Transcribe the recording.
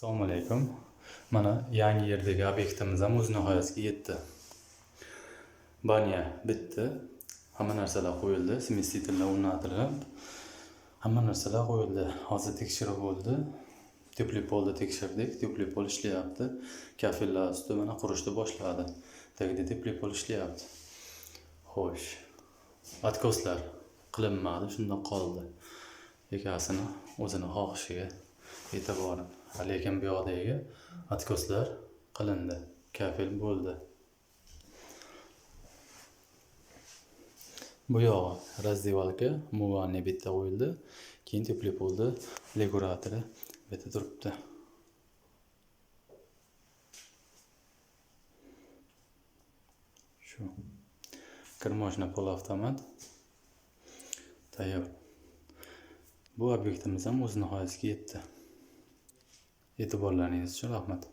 Assalomu alaykum. Mana yangi yerdagi obyektimiz ham o'z nihoyasiga yetdi. Banya bitdi. Hamma narsalar qo'yildi. Smesителlar o'rnatilib, hamma narsalar qo'yildi. Hozir tekshiruv bo'ldi. Teplый polni tekshirdik. Teplый pol ishlayapti. Kafellar usti mana qurishni boshladi. Tagida teplый pol ishlayapti. Xo'sh. Откосlar qilinmadi, shundoq qoldi. Egasini o'zini xohishiga e'tiboran. Lekin bu yoqdagi откосlar qilindi. Kafel bo'ldi. Bu yog'i razdevalka умывальный bitta qo'yildi. Keyin teplый leguratori regulatori bu yerda turibdi. Shu. Kirmoshna polavtomat. Tayyor. Bu obyektimiz ham o'z nihoyasiga yetdi. E'tiborlaringiz uchun rahmat.